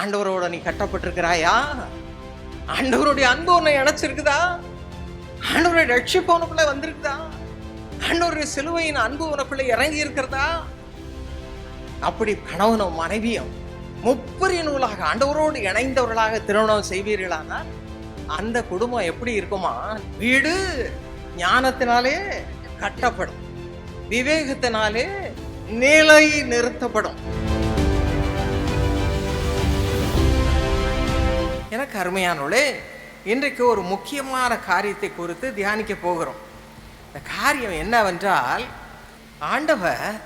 ஆண்டவரோட நீ கட்டப்பட்டிருக்கிறாயா? ஆண்டவருடைய அன்பு உன்னை இணைச்சிருக்குதா ஆண்டவருடைய ரட்சிப்பு உனக்குள்ள வந்திருக்குதா? ஆண்டவருடைய சிலுவையின் அன்பு உனக்குள்ள இறங்கி இருக்கிறதா? அப்படி கணவனும் மனைவியும் முப்பரிய நூலாக ஆண்டவரோடு இணைந்தவர்களாக திருமணம் செய்வீர்களானால் அந்த குடும்பம் எப்படி இருக்குமா? வீடு ஞானத்தினாலே கட்டப்படும். விவேகத்தினாலே நிலை நிறுத்தப்படும். எனக்கு இன்றைக்கு ஒரு முக்கியமான காரியத்தை குறித்து தியானிக்க போகிறோம். இந்த காரியம் என்னவென்றால் ஆண்டவர்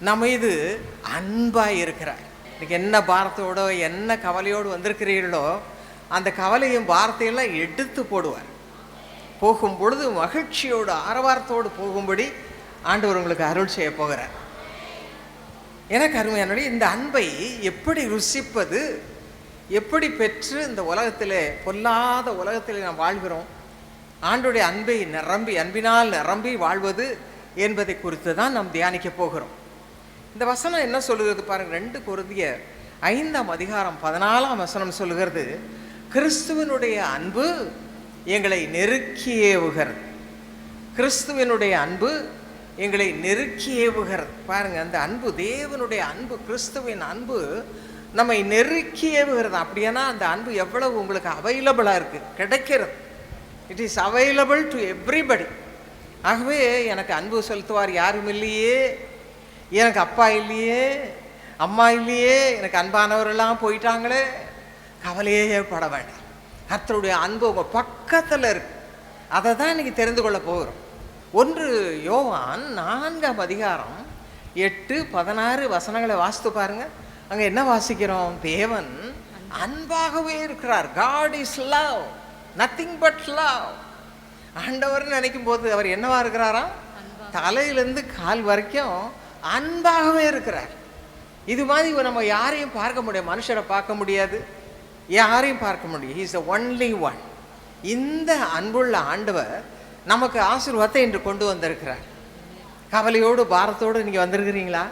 நம்ம இது அன்பாக இருக்கிறார். இன்றைக்கி என்ன பாரத்தோட என்ன கவலையோடு வந்திருக்கிறீர்களோ அந்த கவலையும் பாரத்தையெல்லாம் எடுத்து போடுவார். போகும் பொழுது மகிழ்ச்சியோடு ஆரவாரத்தோடு போகும்படி ஆண்டவர் உங்களுக்கு அருள் செய்ய போகிறார். எனக்கு அருமையானவர்களே இந்த அன்பை எப்படி ருசிப்பது எப்படி பெற்று இந்த உலகத்தில் பொல்லாத உலகத்தில் நாம் வாழ்கிறோம்? ஆண்டுடைய அன்பை நிரம்பி அன்பினால் நிரம்பி வாழ்வது என்பதை குறித்து தான் நாம் தியானிக்க போகிறோம். இந்த வசனம் என்ன சொல்லுகிறது பாருங்க ரெண்டு குருதிய ஐந்தாம் அதிகாரம் பதினாலாம் வசனம் சொல்லுகிறது கிறிஸ்துவனுடைய அன்பு எங்களை நெருக்கி ஏவுகிறது கிறிஸ்துவனுடைய அன்பு எங்களை நெருக்கி ஏவுகிறது பாருங்க அந்த அன்பு தேவனுடைய அன்பு கிறிஸ்துவின் அன்பு நம்மை நெருக்கியே ஏவுகிறது அப்படியானா அந்த அன்பு எவ்வளவு உங்களுக்கு அவைலபிளாக இருக்குது கிடைக்கிறது. It is available to everybody ஆகவே எனக்கு அன்பு செலுத்துவார் யாரும் இல்லையே. எனக்கு அப்பா இல்லையே. அம்மா இல்லையே. எனக்கு அன்பானவரெல்லாம் போயிட்டாங்களே. கவலையே பட வேண்டாம். கர்த்தருடைய அன்பு உங்கள் பக்கத்தில் இருக்கு. அதை தான் இன்னைக்கு தெரிந்து கொள்ள போகிறோம். ஒன்று யோவான் நான்காம் அதிகாரம் எட்டு பதினாறு வசனங்களை வாசித்து பாருங்கள் அங்கே என்ன வாசிக்கிறோம்? தேவன் அன்பாகவே இருக்கிறார். God is love nothing but love ஆண்டவர்னு நினைக்கும் போது அவர் என்னவா இருக்கிறாராம் தலையிலேருந்து கால் வரைக்கும் அன்பாகவே இருக்கிறார். இது மாதிரி நம்ம யாரையும் பார்க்க முடியாது. மனுஷரை பார்க்க முடியாது. யாரையும் பார்க்க முடியும் இஸ் த ஒன்லி ஒன் இந்த அன்புள்ள ஆண்டவர் நமக்கு ஆசீர்வாதத்தை இன்று கொண்டு வந்திருக்கிறார். கவலையோடு பாரத்தோடு நீங்கள் வந்திருக்கிறீங்களா?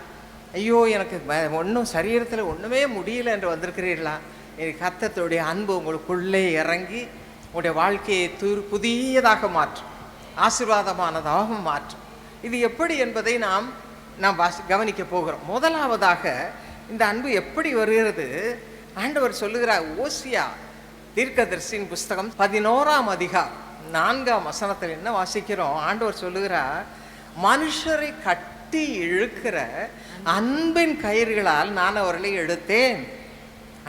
ஐயோ எனக்கு ஒன்றும் சரீரத்தில் ஒன்றுமே முடியல என்று வந்திருக்கிறீர்களா? என் கத்தத்துடைய அன்பு உங்களுக்குள்ளே இறங்கி உங்களுடைய வாழ்க்கையை துரு புதியதாக மாற்றும் ஆசீர்வாதமானதாக மாற்றும் இது எப்படி என்பதை நாம் நாம் வாசி கவனிக்க போகிறோம். முதலாவதாக இந்த அன்பு எப்படி வருகிறது? ஆண்டவர் சொல்லுகிறார் ஓசியா தீர்க்கதரிசியின் புஸ்தகம் பதினோராம் அதிகார் நான்காம் வசனத்தில் என்ன வாசிக்கிறோம்? ஆண்டவர் சொல்லுகிறார் மனுஷரை கட் கட்டி இழுக்கிற அன்பின் கயிறுகளால் நான் அவர்களை எடுத்தேன்.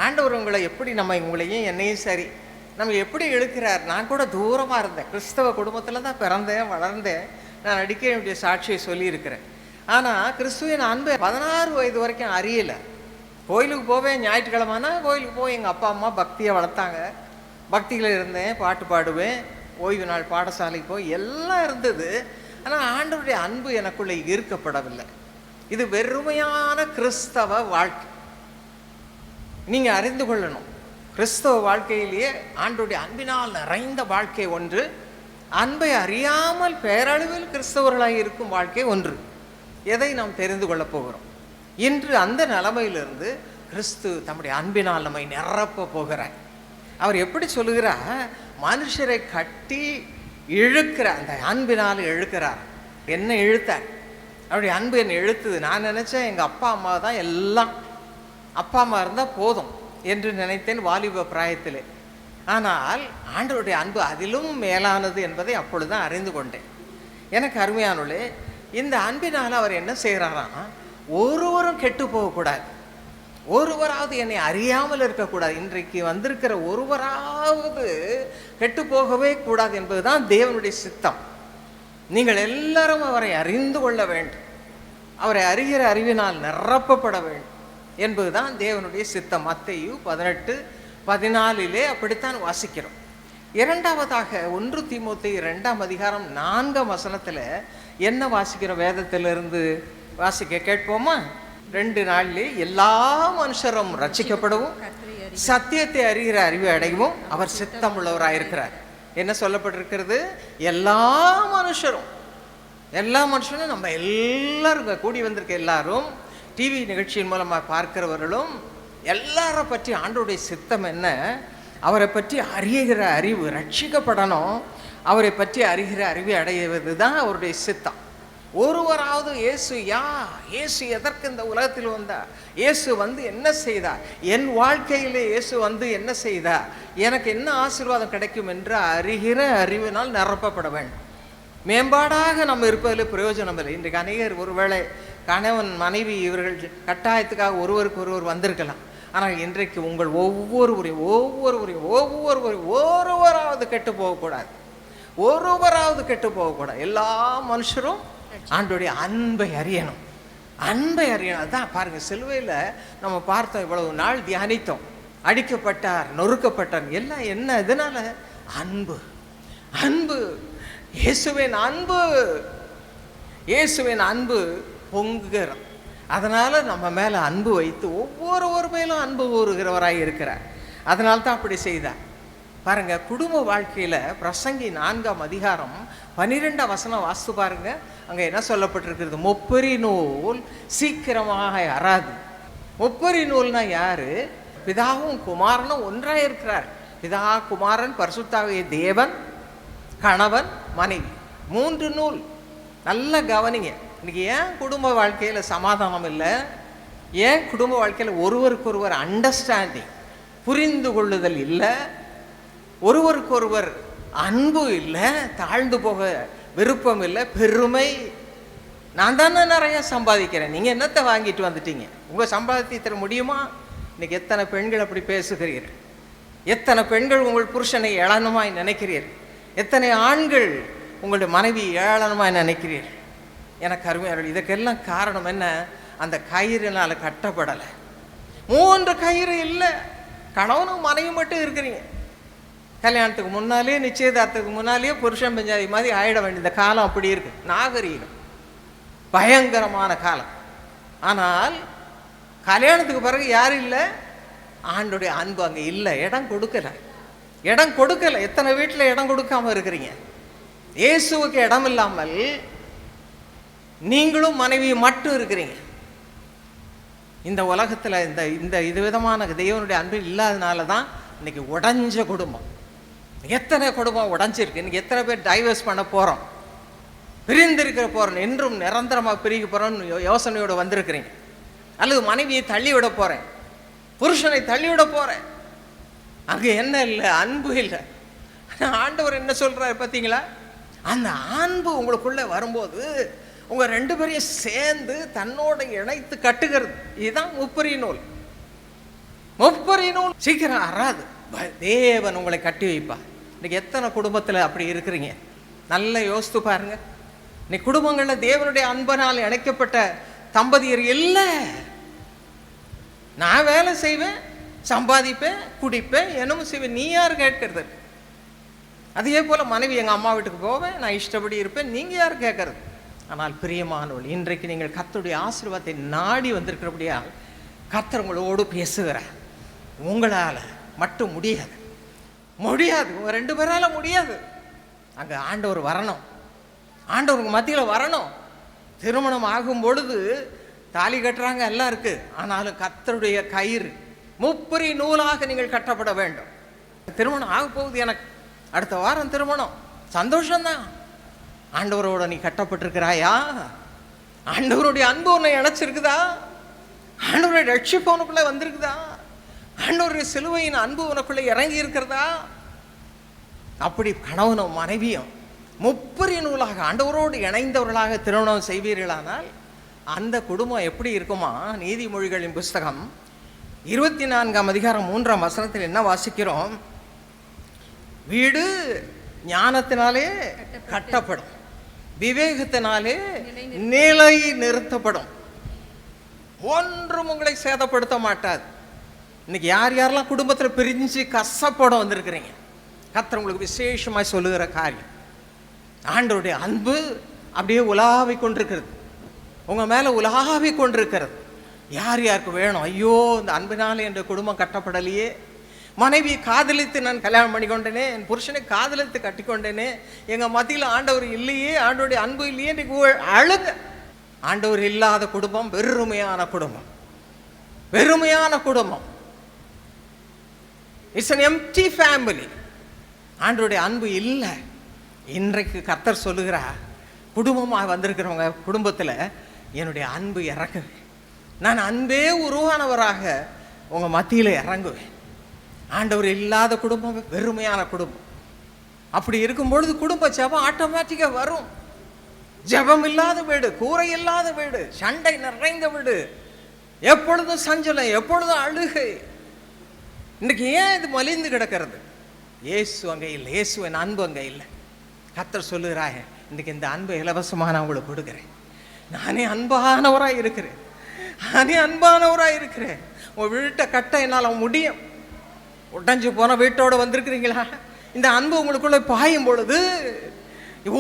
ஆண்டவர் உங்களை எப்படி நம்ம உங்களையும் என்னையும் சரி நம்ம எப்படி இழுக்கிறார்? நான் கூட தூரமாக இருந்தேன். கிறிஸ்தவ குடும்பத்தில் தான் பிறந்தேன் வளர்ந்தேன். நான் அடிக்க வேண்டிய சாட்சியை சொல்லியிருக்கிறேன். ஆனால் கிறிஸ்துவின் அன்பு பதினாறு வயது வரைக்கும் அறியலை. கோயிலுக்கு போவேன் ஞாயிற்றுக்கிழமைனா கோயிலுக்கு போய் எங்கள் அப்பா அம்மா பக்தியை வளர்த்தாங்க. பக்தியில் இருந்தேன் பாட்டு பாடுவேன் ஓய்வு நாள் பாடசாலைக்கு போய் எல்லாம் இருந்தது. ஆனால் ஆண்டவருடைய அன்பு எனக்குள்ளே ஈர்க்கப்படவில்லை. இது வெறுமையான கிறிஸ்தவ வாழ்க்கை. நீங்கள் அறிந்து கொள்ளணும். கிறிஸ்தவ வாழ்க்கையிலேயே ஆண்டுடைய அன்பினால் நிறைந்த வாழ்க்கை ஒன்று. அன்பை அறியாமல் பேரளவில் கிறிஸ்தவர்களாக இருக்கும் வாழ்க்கை ஒன்று. எதை நாம் தெரிந்து கொள்ளப் போகிறோம்? இன்று அந்த நிலைமையிலிருந்து கிறிஸ்து தம்முடைய அன்பினால் நம்மை நிரப்ப போகிறார். அவர் எப்படி சொல்லுகிறார்? மனுஷரை கட்டி இழுக்கிற அந்த அன்பினால் இழுக்கிறார். என்ன இழுத்தார் அவருடைய அன்பு என்னை இழுத்துது. நான் நினச்சேன் எங்கள் அப்பா அம்மா தான் எல்லாம். அப்பா அம்மா இருந்தால் போதும் என்று நினைத்தேன் வாலிப பிராயத்தில். ஆனால் ஆண்டவருடைய அன்பு அதிலும் மேலானது என்பதை அப்பொழுதுதான் அறிந்து கொண்டேன். எனக்கு அருமையானுள்ளே இந்த அன்பினால் அவர் என்ன செய்கிறாராம் ஒருவரும் கெட்டு போகக்கூடாது. ஒருவராவது என்னை அறியாமல் இருக்கக்கூடாது. இன்றைக்கு வந்திருக்கிற ஒருவராவது கெட்டு போகவே கூடாது என்பதுதான் தேவனுடைய சித்தம். நீங்கள் எல்லாரும் அவரை அறிந்து கொள்ள வேண்டும். அவரை அறிகிற அறிவினால் நிரப்பப்பட வேண்டும் என்பதுதான் தேவனுடைய சித்தம். மத்தையு பதினெட்டு பதினாலிலே அப்படித்தான் வாசிக்கிறோம். இரண்டாவதாக ஒன்று திமுத்தி இரண்டாம் அதிகாரம் நான்காம் வசனத்தில் என்ன வாசிக்கிறோம்? வேதத்திலிருந்து வாசிக்க கேட்போமா? ரெண்டு நாளிலே எல்லா மனுஷரும் ரட்சிக்கப்படவும். சத்தியத்தை அறிகிற அறிவை அடையவும் அவர் சித்தம் உள்ளவராயிருக்கிறார் என்ன சொல்லப்பட்டிருக்கிறது? எல்லா மனுஷரும் எல்லா மனுஷனும் நம்ம எல்லாரும் கூடி வந்திருக்க எல்லாரும் டிவி நிகழ்ச்சியின் மூலமாக பார்க்கிறவர்களும் எல்லாரை பற்றி ஆண்டோடைய சித்தம் என்ன? அவரை பற்றி அறிகிற அறிவு ரட்சிக்கப்படணும். அவரை பற்றி அறிகிற அறிவை அடைவது தான் அவருடைய சித்தம். ஒருவராவது இயேசு யா இயேசு எதற்கு இந்த உலகத்தில் வந்தார்? இயேசு வந்து என்ன செய்தார்? என் வாழ்க்கையிலே இயேசு வந்து என்ன செய்தார்? எனக்கு என்ன ஆசீர்வாதம் கிடைக்கும் என்று அறிகிற அறிவினால் நிரப்பப்பட வேண்டும். மேம்பாடாக நம்ம இருப்பதில் பிரயோஜனம் இல்லை. இன்றைக்கு அநேகர் ஒருவேளை கணவன் மனைவி இவர்கள் கட்டாயத்துக்காக ஒருவருக்கு ஒருவர் வந்திருக்கலாம். ஆனால் இன்றைக்கு உங்கள் ஒவ்வொருவரையும் ஒவ்வொருவரையும் ஒவ்வொருவரையும் ஒருவராவது கெட்டு போகக்கூடாது. ஒருவராவது கெட்டு போகக்கூடாது. எல்லா மனுஷரும் ஆண்டோடைய அன்பை அறியணும். அன்பை அறியணும். அதான் பாருங்க சிலுவையில் நம்ம பார்த்தோம் இவ்வளவு நாள் தியானித்தோம். அடிக்கப்பட்டார் நொறுக்கப்பட்டார். எல்லாம் என்ன இதனால? அன்பு. அன்பு. இயேசுவின் அன்பு. இயேசுவின் அன்பு பொங்குகிறோம் அதனால நம்ம மேல அன்பு வைத்து ஒவ்வொருவர் மேலும் அன்பு கூறுகிறவராக இருக்கிறார். அதனால்தான் அப்படி செய்தார். பாருங்க குடும்ப வாழ்க்கையில் பிரசங்கி நான்காம் அதிகாரம் பனிரெண்டாம் வசனம் வாஸ்து பாருங்க. அங்கே என்ன சொல்லப்பட்டிருக்கிறது? முப்பரி நூல் சீக்கிரமாக அறாது. முப்பரி நூல்னா யாரு? பிதாவும் குமாரனும் ஒன்றாக இருக்கிறார். பிதா குமாரன் பரிசுத்தாவிய தேவன் கணவன் மனைவி. மூன்று நூல். நல்லா கவனிங்க. இன்னைக்கு ஏன் குடும்ப வாழ்க்கையில் சமாதானம் இல்லை? ஏன் குடும்ப வாழ்க்கையில் ஒருவருக்கொருவர் அண்டர்ஸ்டாண்டிங் புரிந்து கொள்ளுதல் இல்லை? ஒருவருக்கொருவர் அன்பு இல்லை தாழ்ந்து போக விருப்பம் இல்லை பெருமை. நான் தானே நிறையா சம்பாதிக்கிறேன். நீங்கள் என்னத்தை வாங்கிட்டு வந்துட்டீங்க? உங்கள் சம்பாதித்து தர முடியுமா? இன்னைக்கு எத்தனை பெண்கள் அப்படி பேசுகிறீர்கள்? எத்தனை பெண்கள் உங்கள் புருஷனை ஏளனமாய் நினைக்கிறீர்கள்? எத்தனை ஆண்கள் உங்களுடைய மனைவி ஏளனமாய் நினைக்கிறீர்கள்? எனக்கு அருமையார்கள் இதுக்கெல்லாம் காரணம் என்ன? அந்த கயிறுனால் கட்டப்படலை. மூன்று கயிறு இல்லை. கணவனும் மனைவி மட்டும் இருக்கிறீங்க. கல்யாணத்துக்கு முன்னாலே நிச்சயதார்த்தத்துக்கு முன்னாலேயே புருஷன் பெஞ்சாதி மாதிரி ஆயிட வேண்டிய இந்த காலம் அப்படி இருக்குது நாகரீகம். பயங்கரமான காலம். ஆனால் கல்யாணத்துக்கு பிறகு யாரும் இல்லை? ஆண்டுடைய அன்பு அங்கே இல்லை. இடம் கொடுக்கலை. இடம் கொடுக்கல. எத்தனை வீட்டில் இடம் கொடுக்காம இருக்கிறீங்க? இயேசுவுக்கு இடம் இல்லாமல் நீங்களும் மனைவி மட்டும் இருக்கிறீங்க. இந்த உலகத்தில் இந்த இந்த இது விதமான தெய்வனுடைய அன்பு இல்லாதனால தான் இன்னைக்கு உடஞ்ச குடும்பம். எத்தனை குடும்பம் உடஞ்சிருக்கு? இன்றைக்கி எத்தனை பேர் டைவர்ஸ் பண்ண போகிறோம் பிரிந்திருக்கிற போகிறோம் என்றும் நிரந்தரமாக பிரிக்க போகிறோம்னு யோ- யோசனையோடு வந்திருக்கிறீங்க. அல்லது மனைவியை தள்ளிவிட போகிறேன் புருஷனை தள்ளிவிட போகிறேன் அங்கே என்ன இல்லை? அன்பு இல்லை. ஆண்டவர் என்ன சொல்கிறாரு பார்த்தீங்களா? அந்த அன்பு உங்களுக்குள்ளே வரும்போது உங்கள் ரெண்டு பேரையும் சேர்ந்து தன்னோட இணைத்து கட்டுகிறது. இதுதான் முப்பரி நூல். முப்பரி நூல். சீக்கிரம் அறாது. தேவன் உங்களை கட்டி வைப்பா இன்னைக்கு எத்தனை குடும்பத்தில் அப்படி இருக்கிறீங்க? நல்லா யோசித்து பாருங்க. இன்னைக்கு குடும்பங்களில் தேவனுடைய அன்பனால் இணைக்கப்பட்ட தம்பதியர் இல்லை. நான் வேலை செய்வேன் சம்பாதிப்பேன் குடிப்பேன் என்னமோ செய்வேன். நீ யார் கேட்கறது? அதே போல் மனைவி எங்கள் அம்மா வீட்டுக்கு போவேன் நான் இஷ்டப்படி இருப்பேன் நீங்கள் யார் கேட்கறது? ஆனால் பிரியமானவள் இன்றைக்கு நீங்கள் கத்துடைய ஆசீர்வாதத்தை நாடி வந்திருக்கிறபடியால் கத்தர் உங்களோடு பேசுகிறார். உங்களால் மட்டும் முடியாது. முடியாது. ரெண்டு பேரால் முடியாது. அங்கே ஆண்டவர் வரணும். ஆண்டவருக்கு மத்தியில் வரணும். திருமணம் ஆகும் பொழுது தாலி கட்டுறாங்க எல்லாம் இருக்குது ஆனாலும் கத்தருடைய கயிறு முப்பரி நூலாக நீங்கள் கட்டப்பட வேண்டும். திருமணம் ஆக போகுது எனக்கு. அடுத்த வாரம் திருமணம். சந்தோஷம்தான். ஆண்டவரோட நீ கட்டப்பட்டிருக்கிறாயா? ஆண்டவருடைய அன்பு உன்னை இணைச்சிருக்குதா? ஆண்டவருடைய ரட்சிப்பு உனக்குள்ளே வந்திருக்குதா? ஆண்டவருடைய சிலுவையின் அன்பு உனக்குள்ளே இறங்கி இருக்கிறதா? அப்படி கணவனும் மனைவியும் முப்பரிய நூலாக ஆண்டவரோடு இணைந்தவர்களாக திருமணம் செய்வீர்களானால் அந்த குடும்பம் எப்படி இருக்குமா? நீதிமொழிகளின் புஸ்தகம் இருபத்தி நான்காம் அதிகாரம் மூன்றாம் வசனத்தில் என்ன வாசிக்கிறோம்? வீடு ஞானத்தினாலே கட்டப்படும். விவேகத்தினாலே நிலை நிறுத்தப்படும். ஒன்றும் உங்களை சேதப்படுத்த மாட்டாது. இன்னைக்கு யார் யாரெல்லாம் குடும்பத்தில் பிரிஞ்சு கஷ்டப்பட வந்திருக்கிறீங்க? கத்தர் உங்களுக்கு விசேஷமாக சொல்லுகிற காரியம். ஆண்டவருடைய அன்பு அப்படியே உலாவி கொண்டிருக்கிறது. உங்கள் மேலே உலாவி கொண்டிருக்கிறது. யார் யாருக்கு வேணும்? ஐயோ இந்த அன்பினால் என்ற குடும்பம் கட்டப்படலையே. மனைவி காதலித்து நான் கல்யாணம் பண்ணி கொண்டேனே என் புருஷனை காதலித்து கட்டிக்கொண்டேனே எங்கள் மத்தியில் ஆண்டவர் இல்லையே ஆண்டவருடைய அன்பு இல்லையே இன்னைக்கு உ- அழுங்க. ஆண்டவர் இல்லாத குடும்பம் வெறுமையான குடும்பம். வெறுமையான குடும்பம். இட்ஸ் அன் எம்டி ஃபேமிலி ஆண்டவருடைய அன்பு இல்லை. இன்றைக்கு கர்த்தர் சொல்லுகிறா குடும்பமாக வந்திருக்கிறவங்க குடும்பத்தில் என்னுடைய அன்பு இறங்குவேன் நான் அன்பே உருவானவராக உங்கள் மத்தியில் இறங்குவேன். ஆண்டவர் இல்லாத குடும்பம் வெறுமையான குடும்பம். அப்படி இருக்கும் பொழுது குடும்ப ஜெபம் ஆட்டோமேட்டிக்காக வரும். ஜெபம் இல்லாத வீடு கூரை இல்லாத வீடு சண்டை நிறைந்த வீடு. எப்பொழுதும் சஞ்சலம் எப்பொழுதும் அழுகை. இன்றைக்கு ஏன் இது மலிந்து கிடக்கிறது? இயேசு அங்கே இல்லை. இயேசுவின் அன்பு அங்கே இல்லை. கத்தர் சொல்லுகிறாய் இன்றைக்கி இந்த அன்பை இலவசமாக நான் உங்களுக்கு கொடுக்குறேன். நானே அன்பானவராக இருக்கிறேன். நானே அன்பானவராக இருக்கிறேன். உன் வீட்டை கட்ட என்னால் முடியும். உடஞ்சி போன வீட்டோடு வந்திருக்கிறீங்களா? இந்த அன்பு உங்களுக்குள்ளே பாயும் பொழுது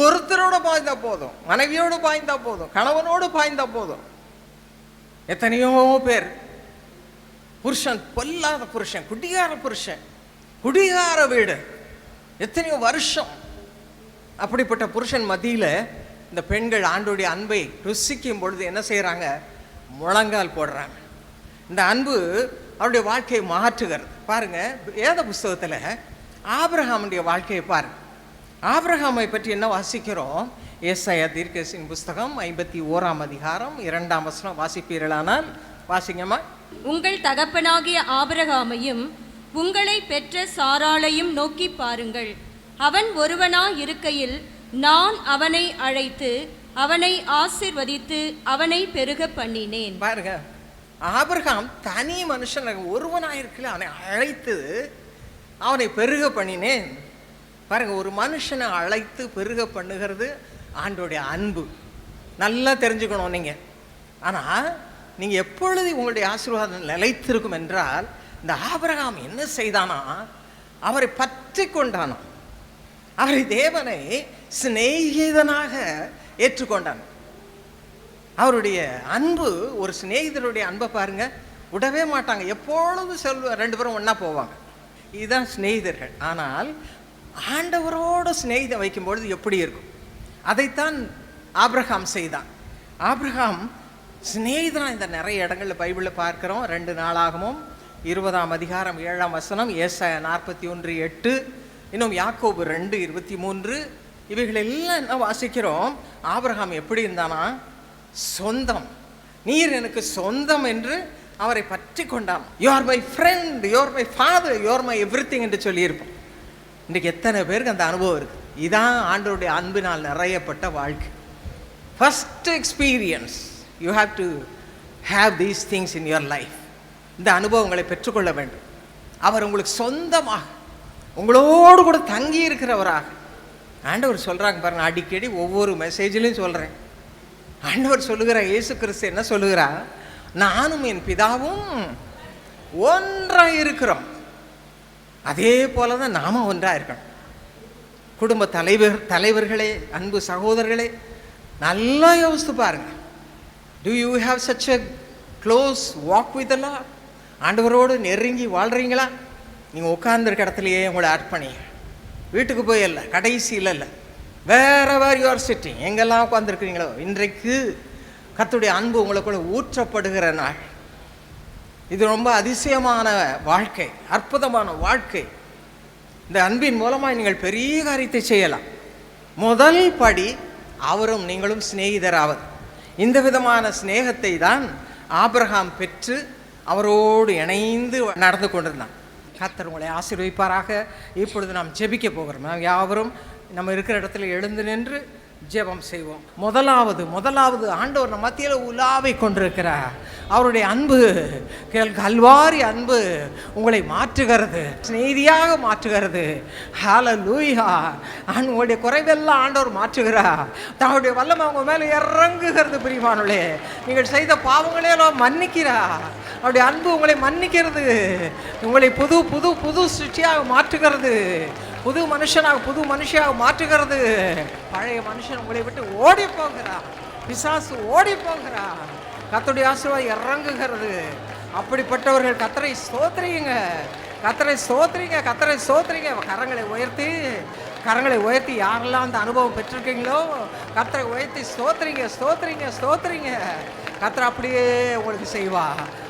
ஒருத்தரோட பாய்ந்தா போதும். மனைவியோடு பாய்ந்தா போதும். கணவனோடு பாய்ந்தா போதும். எத்தனையோ பேர் புருஷன் பொல்லாத புருஷன் குடிகார புருஷன் குடிகார வீடு. எத்தனையோ வருஷம் அப்படிப்பட்ட புருஷன் மத்தியில் இந்த பெண்கள் ஆண்டோடைய அன்பை ருசிக்கும் பொழுது என்ன செய்கிறாங்க முழங்கால் போடுறாங்க. இந்த அன்பு அவருடைய வாழ்க்கையை மாற்றுகிறது. பாருங்க வேத புஸ்தகத்தில் ஆபிரகாமுடைய வாழ்க்கையை பாருங்க. ஆப்ரஹாமை பற்றி என்ன வாசிக்கிறோம்? ஏசாயா தீர்க்கசின் புஸ்தகம் ஐம்பத்தி ஓராம் அதிகாரம் இரண்டாம் வசனம் வாசிப்பீர்களானால் வாசிங்கம்மா. உங்கள் தகப்பனாகிய ஆபிரகாமையும் உங்களை பெற்ற சாராளையும் நோக்கி பாருங்கள். அவன் ஒருவனா இருக்கையில் நான் அவனை அழைத்து அவனை ஆசிர்வதித்து அவனை பெருக பண்ணினேன். பாருங்க ஆபிரகாம் தனி மனுஷன் ஒருவனாக இருக்கல அவனை அழைத்து அவனை பெருக பண்ணினேன். பாருங்க ஒரு மனுஷனை அழைத்து பெருக பண்ணுகிறது ஆண்டோடைய அன்பு. நல்லா தெரிஞ்சுக்கணும் நீங்கள் ஆனால் நீங்கள் எப்பொழுது உங்களுடைய ஆசீர்வாதம் நிலைத்திருக்கும் என்றால் இந்த ஆபரகாம் என்ன செய்தானா? அவரை பற்றி கொண்டானா? அவரை தேவனை சிநேகிதனாக ஏற்றுக்கொண்டான். அவருடைய அன்பு ஒரு சிநேகிதருடைய அன்பை பாருங்க விடவே மாட்டாங்க. எப்பொழுதும் செல்வ ரெண்டு பேரும் ஒன்றா போவாங்க. இதுதான் சிநேகிதர்கள். ஆனால் ஆண்டவரோட சிநேகிதம் வைக்கும்பொழுது எப்படி இருக்கும்? அதைத்தான் ஆப்ரஹாம் செய்தான். ஆப்ரஹாம் சிநேகிதனா இந்த நிறைய இடங்களில் பைபிளில் பார்க்குறோம். ரெண்டு நாளாகவும் இருபதாம் அதிகாரம் ஏழாம் வசனம் ஏசாய நாற்பத்தி ஒன்று எட்டு இன்னும் யாக்கோபு ரெண்டு இருபத்தி மூன்று. இவைகள் எல்லாம் என்ன வாசிக்கிறோம்? ஆபிரகாம் எப்படி இருந்தானா சொந்தம். நீர் எனக்கு சொந்தம் என்று அவரை பற்றி கொண்டான். You are my friend you my father you my every என்று சொல்லியிருப்போம். இன்றைக்கு எத்தனை பேருக்கு அந்த அனுபவம் இருக்குது இதான் ஆண்டோருடைய அன்பினால் நிறையப்பட்ட வாழ்க்கை. First experience you have to have these things in your life இந்த அனுபவங்களை பெற்றுக்கொள்ள வேண்டும். அவர் உங்களுக்கு சொந்தமாக உங்களோடு கூட தங்கி இருக்கிறவராக ஆண்டவர் சொல்கிறாங்க பாருங்க அடிக்கடி ஒவ்வொரு மெசேஜ்லையும் சொல்கிறேன் ஆண்டவர் சொல்லுகிற இயேசு கிறிஸ்து என்ன சொல்லுகிறா? நானும் என் பிதாவும் ஒன்றாக இருக்கிறோம். அதே போல தான் நாம ஒன்றாக இருக்கணும். குடும்ப தலைவர் தலைவர்களே அன்பு சகோதரர்களே நல்லா யோசித்து பாருங்கள் do you have such a close walk with அல்லா ஆண்டவரோடு நெருங்கி வாழ்கிறீங்களா நீங்கள் உட்கார்ந்துருக்க இடத்துலையே உங்களை ஆட் பண்ணி வீட்டுக்கு போய் இல்லை கடைசியில் இல்லை வேறு வேர் யுவர் சிட்டிங் எங்கெல்லாம் உட்காந்துருக்கிறீங்களோ இன்றைக்கு கத்துடைய அன்பு உங்களுக்குள்ள ஊற்றப்படுகிற நாள். இது ரொம்ப அதிசயமான வாழ்க்கை அற்புதமான வாழ்க்கை. இந்த அன்பின் மூலமாக நீங்கள் பெரிய காரியத்தை செய்யலாம். முதல் படி அவரும் நீங்களும் சிநேகிதராவது. இந்த விதமான சிநேகத்தை தான் ஆபிரகாம் பெற்று அவரோடு இணைந்து நடந்து கொண்டிருந்தான். கத்தர் உங்களை ஆசீர்வதிப்பாராக. இப்பொழுது நாம் ஜெபிக்க போகிறோம். நாம் யாவரும் நம்ம இருக்கிற இடத்துல எழுந்து நின்று ஜெபம் செய்வோம். முதலாவது முதலாவது ஆண்டவர் நம்ம மத்தியில் உலாவை கொண்டிருக்கிறார். அவருடைய அன்பு கேள் கல்வாரி அன்பு உங்களை மாற்றுகிறது நீதியாக மாற்றுகிறது. ஹால லூயா உங்களுடைய குறைவெல்லாம் ஆண்டவர் மாற்றுகிறார். தன்னுடைய வல்லமை அவங்க மேலே இறங்குகிறது பிரிவானுளே நீங்கள் செய்த பாவங்களே எல்லாம் மன்னிக்கிறார். அவருடைய அன்பு உங்களை மன்னிக்கிறது. உங்களை புது புது புது சிருஷ்டியாக மாற்றுகிறது. புது மனுஷனாக புது மனுஷியாக மாற்றுகிறது. பழைய மனுஷன் உங்களை விட்டு ஓடி போகிறார். பிசாசு ஓடி போகிறார். கத்துடைய ஆசீர்வாதம் இறங்குகிறது. அப்படிப்பட்டவர்கள் கத்தரை சோத்துறீங்க கத்தரை சோத்துறீங்க கத்தரை சோத்துறீங்க கரங்களை உயர்த்தி கரங்களை உயர்த்தி யாரெல்லாம் அந்த அனுபவம் பெற்றிருக்கீங்களோ கத்தரை உயர்த்தி சோத்துறீங்க சோத்துறீங்க சோத்துறீங்க கத்தரை அப்படியே உங்களுக்கு செய்வா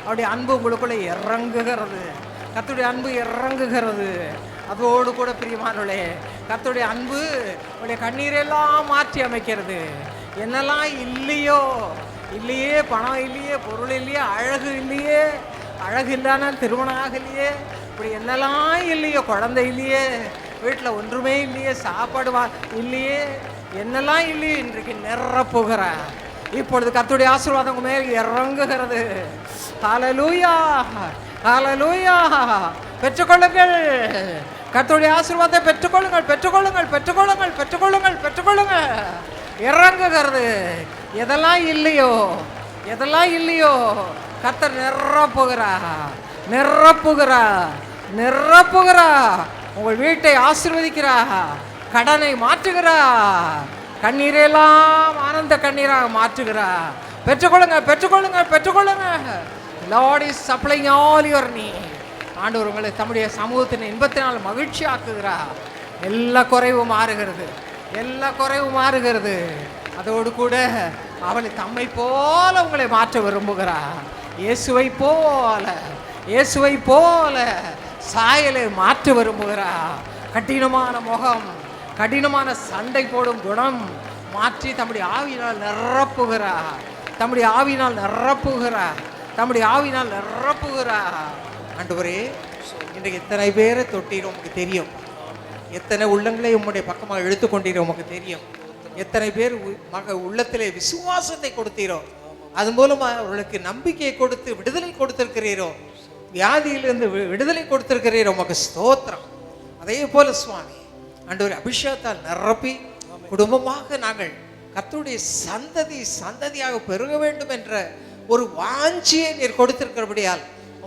அப்படி அன்பு உங்களுக்குள்ளே இறங்குகிறது. கர்த்தருடைய அன்பு இறங்குகிறது. அதோடு கூட பிரியமானவளே கர்த்தருடைய அன்பு உடைய கண்ணீரெல்லாம் மாற்றி அமைக்கிறது. என்னெல்லாம் இல்லையோ இல்லையே பணம் இல்லையே பொருள் இல்லையே அழகு இல்லையே அழகு இல்லைன்னா திருமணம் ஆகலையே இப்படி என்னெல்லாம் இல்லையோ குழந்தை இல்லையே வீட்டில் ஒன்றுமே இல்லையே சாப்பாடு வா இல்லையே என்னெல்லாம் இல்லையே இன்றைக்கு நிறப்புகிற இப்பொழுது கத்துடைய ஆசீர்வாதம் மேல் இறங்குகிறது. ஹalleluya ஹalleluya. பெற்றுக்கொள்ளுங்கள். கர்த்தருடைய ஆசீர்வாதத்தை பெற்றுக்கொள்ளுங்கள் பெற்றுக்கொள்ளுங்கள் பெற்றுக்கொள்ளுங்கள் பெற்றுக்கொள்ளுங்கள் பெற்றுக்கொள்ளுங்கள். இறங்குகிறது. எதெல்லாம் இல்லையோ எதெல்லாம் இல்லையோ கர்த்தர் நிரப்புகிறா நிரப்புகிறா நிரப்புகிறா உங்கள் வீட்டை ஆசிர்வதிக்கிறா கடனை மாற்றுகிறா கண்ணீரெல்லாம் ஆனந்த கண்ணீராக மாற்றுகிறா பெற்றுக்கொள்ளுங்க பெற்றுக்கொள்ளுங்க பெற்றுக்கொள்ளுங்க Lord is supplying all your need ஆண்டவர் உங்களை தம்முடைய சமூகத்தின் இன்பத்தினால் மகிழ்ச்சி ஆக்குகிறா எல்லா குறைவும் மாறுகிறது. எல்லா குறைவும் மாறுகிறது. அதோடு கூட அவளை தம்மை போல உங்களை மாற்ற விரும்புகிறா இயேசுவை போல இயேசுவை போல சாயலை மாற்ற விரும்புகிறா கடினமான முகம் கடினமான சண்டை போடும் குணம் மாற்றி தம்முடைய ஆவியினால் நிரப்புகிறா தம்முடைய ஆவியினால் நிரப்புகிறா தம்முடைய ஆவியினால் நிரப்புகிறா ஆண்டவரே இன்றைக்கு எத்தனை பேரை தொட்டீர் உமக்கு தெரியும். எத்தனை உள்ளங்களை உம்முடைய பக்கமாக இழுத்து உமக்கு தெரியும். எத்தனை பேர் மக உள்ளத்திலே விசுவாசத்தை கொடுத்தீரோ. அது மூலமாக அவர்களுக்கு நம்பிக்கையை கொடுத்து விடுதலை கொடுத்திருக்கிறீரோ. வியாதியிலிருந்து வி- விடுதலை கொடுத்திருக்கிறீரோ. உமக்கு ஸ்தோத்திரம். அதே போல சுவாமி ஆண்டவர் அபிஷேகத்தால் நிரப்பி குடும்பமாக நாங்கள் கத்துடைய சந்ததி சந்ததியாக பெருக வேண்டும் என்ற ஒரு வாஞ்சியை நீர் கொடுத்திருக்கிறபடியால்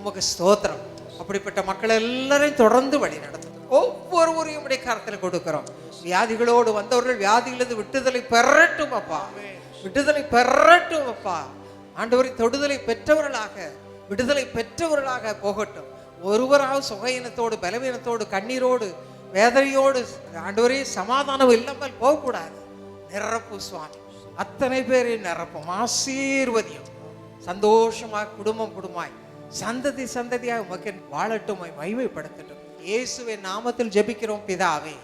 உமக்கு ஸ்தோத்திரம். அப்படிப்பட்ட மக்கள் எல்லாரையும் தொடர்ந்து வழி நடத்தும். ஒவ்வொருவரையும் உடைய கரத்தில் கொடுக்கிறோம். வியாதிகளோடு வந்தவர்கள் வியாதியிலிருந்து விட்டுதலை பெறட்டும் அப்பா. விடுதலை பெறட்டும் அப்பா. ஆண்டவரை தொடுதலை பெற்றவர்களாக விடுதலை பெற்றவர்களாக போகட்டும். ஒருவராவது சுகையினத்தோடு பலவீனத்தோடு கண்ணீரோடு வேதனையோடு ஆண்டவரே சமாதானம் இல்லாமல் போகக்கூடாது. நிரப்பு சுவாமி. அத்தனை பேரையும் நிரப்பும். ஆசீர்வதியும். சந்தோஷமாக குடும்பம் குடும்பமாய். சந்ததி சந்ததியாக உமக்கு வாழட்டும் மகிமைப்படுத்தட்டும். இயேசுவின் நாமத்தில் ஜெபிக்கிறோம் பிதாவே.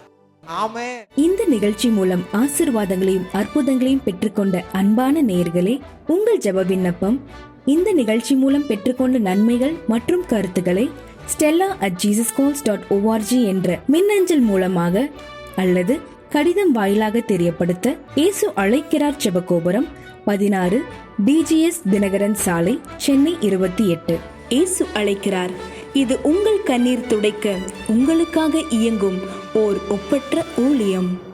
ஆமே இந்த நிகழ்ச்சி மூலம் ஆசிர்வாதங்களையும் அற்புதங்களையும் பெற்றுக்கொண்ட அன்பான நேயர்களே உங்கள் ஜெப விண்ணப்பம் இந்த நிகழ்ச்சி மூலம் பெற்றுக்கொண்ட நன்மைகள் மற்றும் கருத்துக்களை Stella at Jesus calls dot ORG என்ற மின்னஞ்சல் மூலமாக அல்லது கடிதம் வாயிலாக தெரியப்படுத்த இயேசு அழைக்கிறார் ஜெபகோபுரம் பதினாறு பிஜிஎஸ் தினகரன் சாலை சென்னை இருபத்தி எட்டு. இயேசு அழைக்கிறார் இது உங்கள் கண்ணீர் துடைக்க உங்களுக்காக இயங்கும் ஓர் ஒப்பற்ற ஊழியம்.